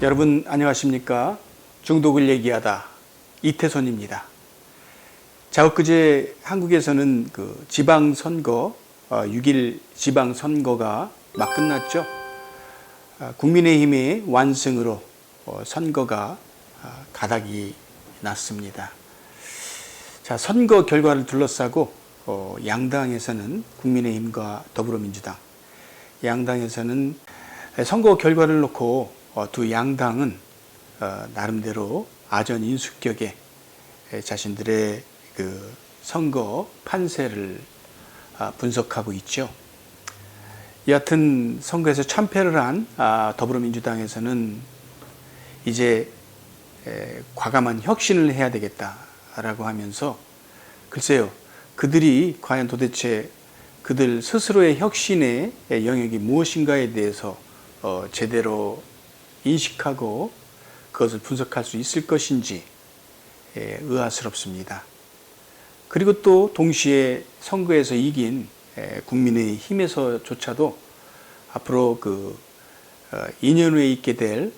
여러분 안녕하십니까? 중독을 얘기하다 이태손입니다. 자, 엊그제 한국에서는 그 지방선거, 어, 6일 지방선거가 막 끝났죠. 아, 국민의힘의 완승으로 어, 선거가 아, 가닥이 났습니다. 자, 선거 결과를 둘러싸고 어, 양당에서는 국민의힘과 더불어민주당, 양당에서는 선거 결과를 놓고 어, 두 양당은 어, 나름대로 아전 인수격에 에, 자신들의 그 선거 판세를 아, 분석하고 있죠. 여하튼 선거에서 참패를 한 아, 더불어민주당에서는 이제 에, 과감한 혁신을 해야 되겠다라고 하면서 글쎄요 그들이 과연 도대체 그들 스스로의 혁신의 영역이 무엇인가에 대해서 어, 제대로 인식하고 그것을 분석할 수 있을 것인지 에, 의아스럽습니다. 그리고 또 동시에 선거에서 이긴 에, 국민의 힘에서조차도 앞으로 그 어, 2년 후에 있게 될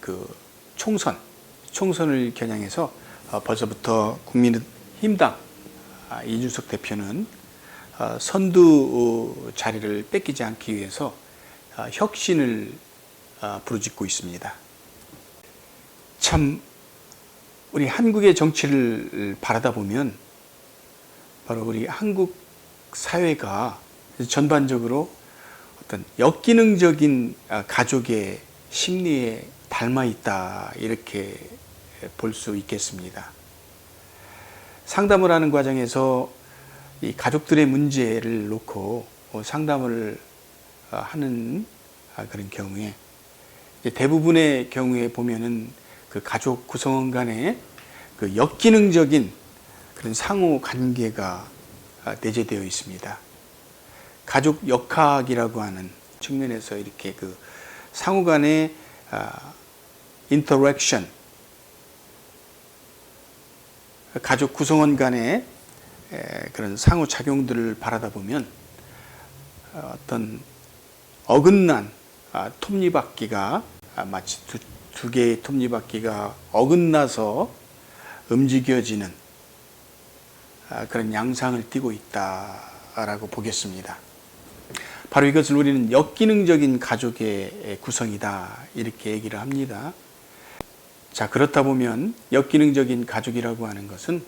그 총선, 총선을 겨냥해서 어, 벌써부터 국민의 힘당 아, 이준석 대표는 어, 선두 어, 자리를 뺏기지 않기 위해서 어, 혁신을 어, 부르짖고 있습니다. 참 우리 한국의 정치를 바라다 보면 바로 우리 한국 사회가 전반적으로 어떤 역기능적인 아, 가족의 심리에 닮아 있다 이렇게 볼 수 있겠습니다. 상담을 하는 과정에서 이 가족들의 문제를 놓고 어, 상담을 어, 하는 아, 그런 경우에 대부분의 경우에 보면은 그 가족 구성원 간의 그 역기능적인 그런 상호 관계가 아, 내재되어 있습니다. 가족 역학이라고 하는 측면에서 이렇게 그 상호 간의 아, 인터랙션, 가족 구성원 간의 에, 그런 상호 작용들을 바라다 보면 어, 어떤 어긋난 아, 톱니바퀴가 아, 마치 두, 두 개의 톱니바퀴가 어긋나서 움직여지는 아, 그런 양상을 띠고 있다라고 보겠습니다. 바로 이것을 우리는 역기능적인 가족의 구성이다 이렇게 얘기를 합니다. 자 그렇다 보면 역기능적인 가족이라고 하는 것은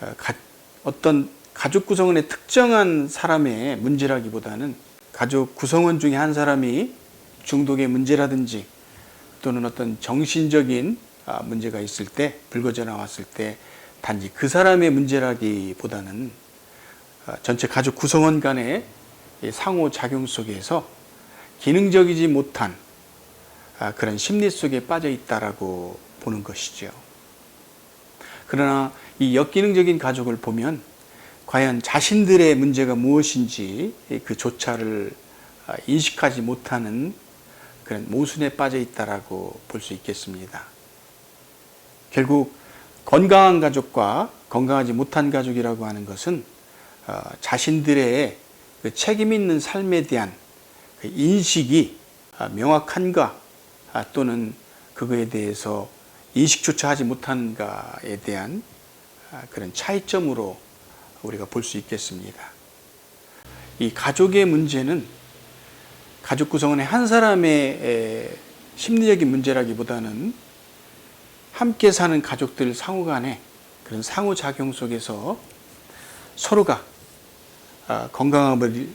어, 가- 어떤 가족 구성원의 특정한 사람의 문제라기보다는 가족 구성원 중에 한 사람이 중독의 문제라든지 또는 어떤 정신적인 아, 문제가 있을 때 불거져 나왔을 때 단지 그 사람의 문제라기보다는 아, 전체 가족 구성원 간의 이 상호 작용 속에서 기능적이지 못한 아, 그런 심리 속에 빠져 있다라고 보는 것이죠. 그러나 이 역기능적인 가족을 보면 과연 자신들의 문제가 무엇인지 그 조차를 아, 인식하지 못하는 그런 모순에 빠져 있다라고 볼 수 있겠습니다. 결국 건강한 가족과 건강하지 못한 가족이라고 하는 것은 어, 자신들의 그 책임 있는 삶에 대한 그 인식이 아, 명확한가 아, 또는 그거에 대해서 인식조차 하지 못한가에 대한 아, 그런 차이점으로 우리가 볼 수 있겠습니다. 이 가족의 문제는 가족 구성원의 한 사람의 에, 심리적인 문제라기보다는 함께 사는 가족들 상호 간의 그런 상호작용 속에서 서로가 아, 건강함을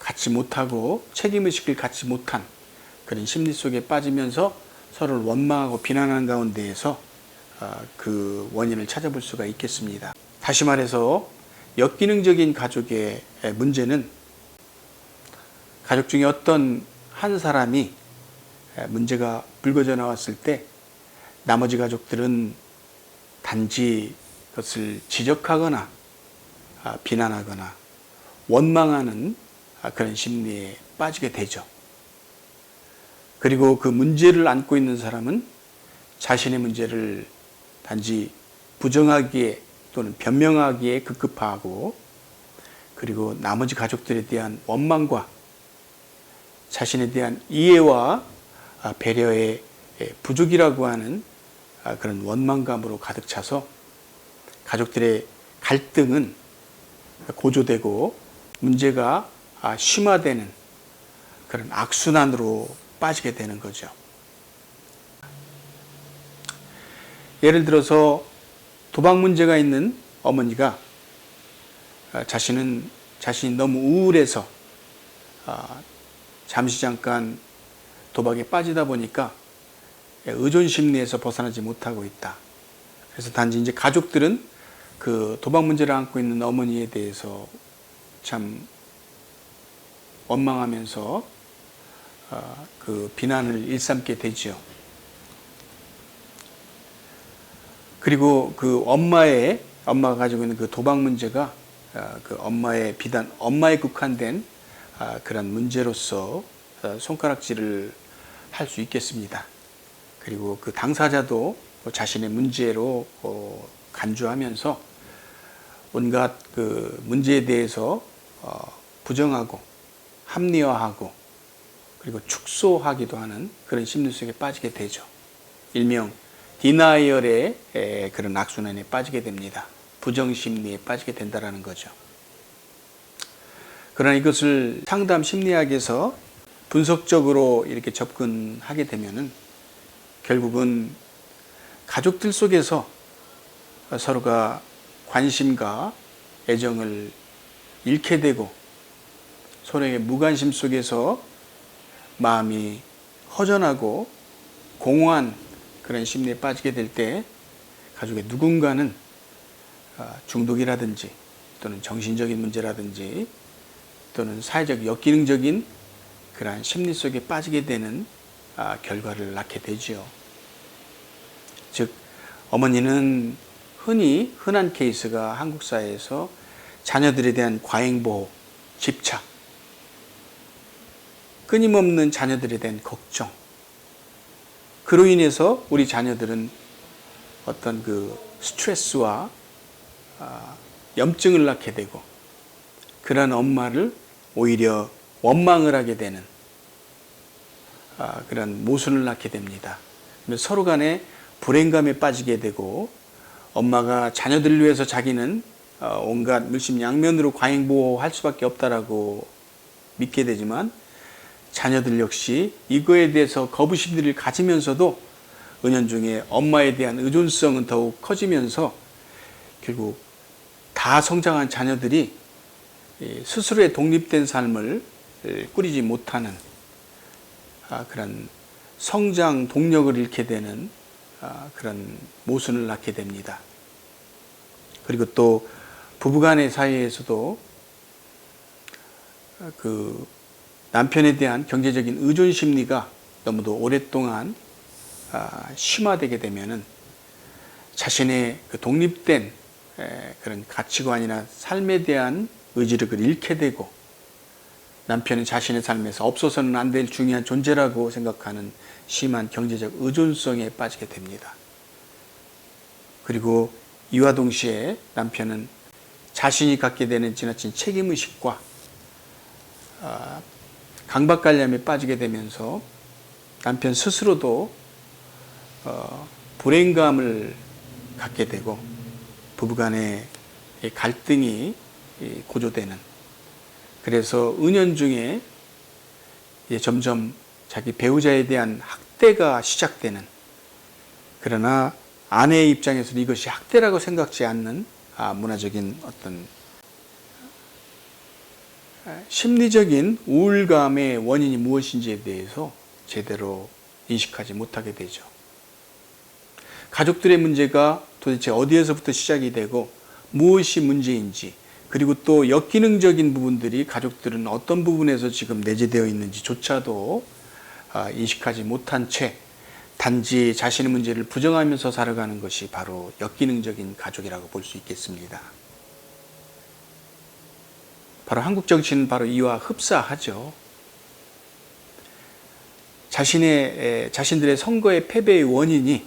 갖지 못하고 책임의식을 갖지 못한 그런 심리 속에 빠지면서 서로를 원망하고 비난하는 가운데에서 아, 그 원인을 찾아볼 수가 있겠습니다. 다시 말해서 역기능적인 가족의 문제는 가족 중에 어떤 한 사람이 문제가 불거져 나왔을 때 나머지 가족들은 단지 그것을 지적하거나 아, 비난하거나 원망하는 아, 그런 심리에 빠지게 되죠. 그리고 그 문제를 안고 있는 사람은 자신의 문제를 단지 부정하기에 또는 변명하기에 급급하고 그리고 나머지 가족들에 대한 원망과 자신에 대한 이해와 아, 배려의 예, 부족이라고 하는 아, 그런 원망감으로 가득 차서 가족들의 갈등은 고조되고 문제가 아, 심화되는 그런 악순환으로 빠지게 되는 거죠. 예를 들어서 도박 문제가 있는 어머니가 아, 자신은 자신이 너무 우울해서 아, 잠시 잠깐 도박에 빠지다 보니까 의존 심리에서 벗어나지 못하고 있다. 그래서 단지 이제 가족들은 그 도박 문제를 안고 있는 어머니에 대해서 참 원망하면서 어, 그 비난을 일삼게 되지요. 그리고 그 엄마의 엄마가 가지고 있는 그 도박 문제가 어, 그 엄마의 비단 엄마에 국한된 아, 그런 문제로서 어, 손가락질을 할 수 있겠습니다. 그리고 그 당사자도 자신의 문제로 어, 간주하면서 온갖 그 문제에 대해서 부정하고 합리화하고 그리고 축소하기도 하는 그런 심리 속에 빠지게 되죠. 일명 디나이얼의 그런 악순환에 빠지게 됩니다. 부정 심리에 빠지게 된다라는 거죠. 그러나 이것을 상담 심리학에서 분석적으로 이렇게 접근하게 되면은 결국은 가족들 속에서 서로가 관심과 애정을 잃게 되고 서로에게 무관심 속에서 마음이 허전하고 공허한 그런 심리에 빠지게 될 때 가족의 누군가는 아, 중독이라든지 또는 정신적인 문제라든지 또는 사회적 역기능적인 그러한 심리 속에 빠지게 되는 아, 결과를 낳게 되지요. 즉 어머니는 흔히 흔한 케이스가 한국 사회에서 자녀들에 대한 과잉 보호, 집착, 끊임없는 자녀들에 대한 걱정. 그로 인해서 우리 자녀들은 어떤 그 스트레스와 아, 염증을 낳게 되고 그런 엄마를 오히려 원망을 하게 되는 아, 그런 모순을 낳게 됩니다. 서로 간에 불행감에 빠지게 되고 엄마가 자녀들을 위해서 자기는 어, 온갖 물심양면으로 과잉보호할 수밖에 없다라고 믿게 되지만 자녀들 역시 이거에 대해서 거부심들을 가지면서도 은연중에 엄마에 대한 의존성은 더욱 커지면서 결국 다 성장한 자녀들이 스스로의 독립된 삶을 꾸리지 못하는 아, 그런 성장 동력을 잃게 되는 아, 그런 모순을 낳게 됩니다. 그리고 또 부부간의 사이에서도 그 남편에 대한 경제적인 의존 심리가 너무도 오랫동안 아, 심화되게 되면은 자신의 그 독립된 그런 가치관이나 삶에 대한 의지력을 잃게 되고 남편은 자신의 삶에서 없어서는 안 될 중요한 존재라고 생각하는 심한 경제적 의존성에 빠지게 됩니다. 그리고 이와 동시에 남편은 자신이 갖게 되는 지나친 책임의식과 아, 강박관념에 빠지게 되면서 남편 스스로도 어, 불행감을 갖게 되고 부부간의 갈등이 고조되는 그래서 은연 중에 점점 자기 배우자에 대한 학대가 시작되는 그러나 아내의 입장에서는 이것이 학대라고 생각지 않는 아, 문화적인 어떤 심리적인 우울감의 원인이 무엇인지에 대해서 제대로 인식하지 못하게 되죠. 가족들의 문제가 도대체 어디에서부터 시작이 되고 무엇이 문제인지 그리고 또 역기능적인 부분들이 가족들은 어떤 부분에서 지금 내재되어 있는지조차도 아, 인식하지 못한 채 단지 자신의 문제를 부정하면서 살아가는 것이 바로 역기능적인 가족이라고 볼 수 있겠습니다. 바로 한국 정치는 바로 이와 흡사하죠. 자신의 자신들의 선거의 패배의 원인이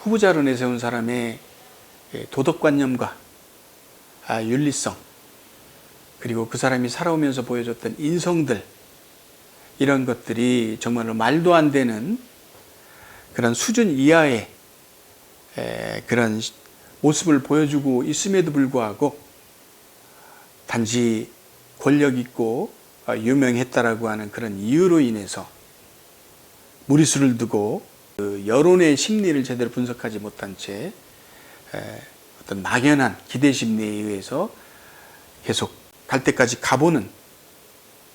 후보자로 내세운 사람의 도덕관념과 아, 윤리성. 그리고 그 사람이 살아오면서 보여줬던 인성들. 이런 것들이 정말로 말도 안 되는 그런 수준 이하의 에, 그런 시- 모습을 보여주고 있음에도 불구하고 단지 권력 있고 어, 유명했다라고 하는 그런 이유로 인해서 무리수를 두고 그 여론의 심리를 제대로 분석하지 못한 채 에, 어떤 막연한 기대 심리에 의해서 계속 갈 때까지 가보는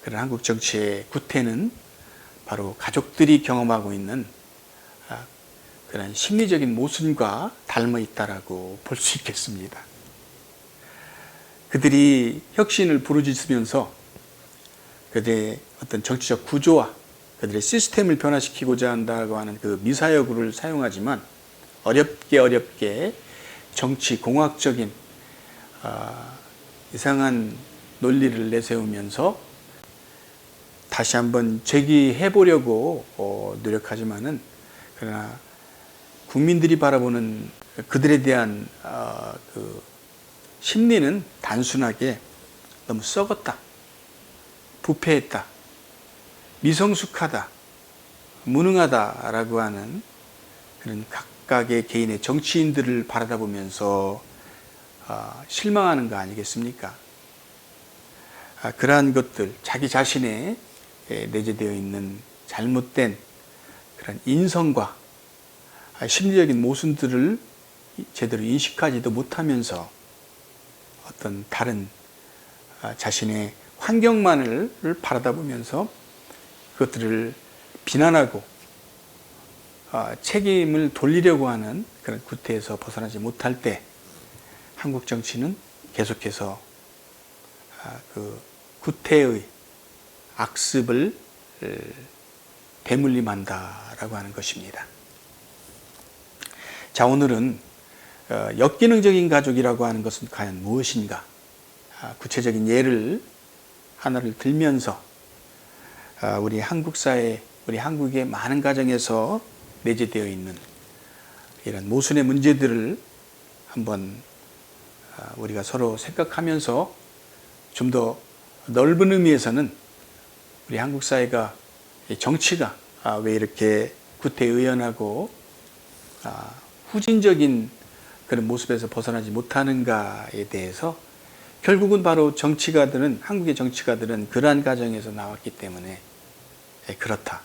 그런 한국 정치의 구태는 바로 가족들이 경험하고 있는 아, 그런 심리적인 모순과 닮아 있다라고 볼 수 있겠습니다. 그들이 혁신을 부르짖으면서 그들의 어떤 정치적 구조와 그들의 시스템을 변화시키고자 한다고 하는 그 미사여구를 사용하지만 어렵게 어렵게 정치 공학적인 아, 이상한 논리를 내세우면서 다시 한번 제기해 보려고 어, 노력하지만은 그러나 국민들이 바라보는 그들에 대한 어, 그 심리는 단순하게 너무 썩었다, 부패했다, 미성숙하다, 무능하다라고 하는 그런 각 각의 개인의 정치인들을 바라다 보면서 아, 실망하는 거 아니겠습니까? 아, 그러한 것들, 자기 자신에 에, 내재되어 있는 잘못된 그런 인성과 아, 심리적인 모순들을 이- 제대로 인식하지도 못하면서 어떤 다른 아, 자신의 환경만을 바라다 보면서 그것들을 비난하고 아, 책임을 돌리려고 하는 그런 구태에서 벗어나지 못할 때 한국 정치는 계속해서 아, 그 구태의 악습을 에, 대물림한다라고 하는 것입니다. 자 오늘은 어, 역기능적인 가족이라고 하는 것은 과연 무엇인가? 아, 구체적인 예를 하나를 들면서 아, 우리 한국 사회, 우리 한국의 많은 가정에서 내재되어 있는 이런 모순의 문제들을 한번 아, 우리가 서로 생각하면서 좀 더 넓은 의미에서는 우리 한국 사회가 이 정치가 아, 왜 이렇게 구태의연하고 아, 후진적인 그런 모습에서 벗어나지 못하는가에 대해서 결국은 바로 정치가들은 한국의 정치가들은 그러한 가정에서 나왔기 때문에 예, 그렇다.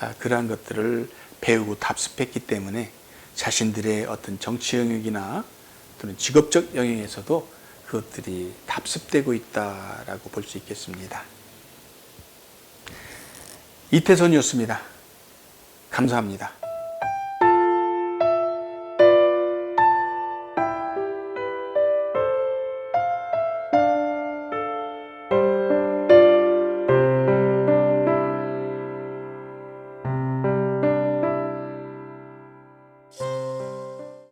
아, 그러한 것들을 배우고 답습했기 때문에 자신들의 어떤 정치 영역이나 또는 직업적 영역에서도 그것들이 답습되고 있다라고 볼 수 있겠습니다. 이태선이었습니다. 감사합니다.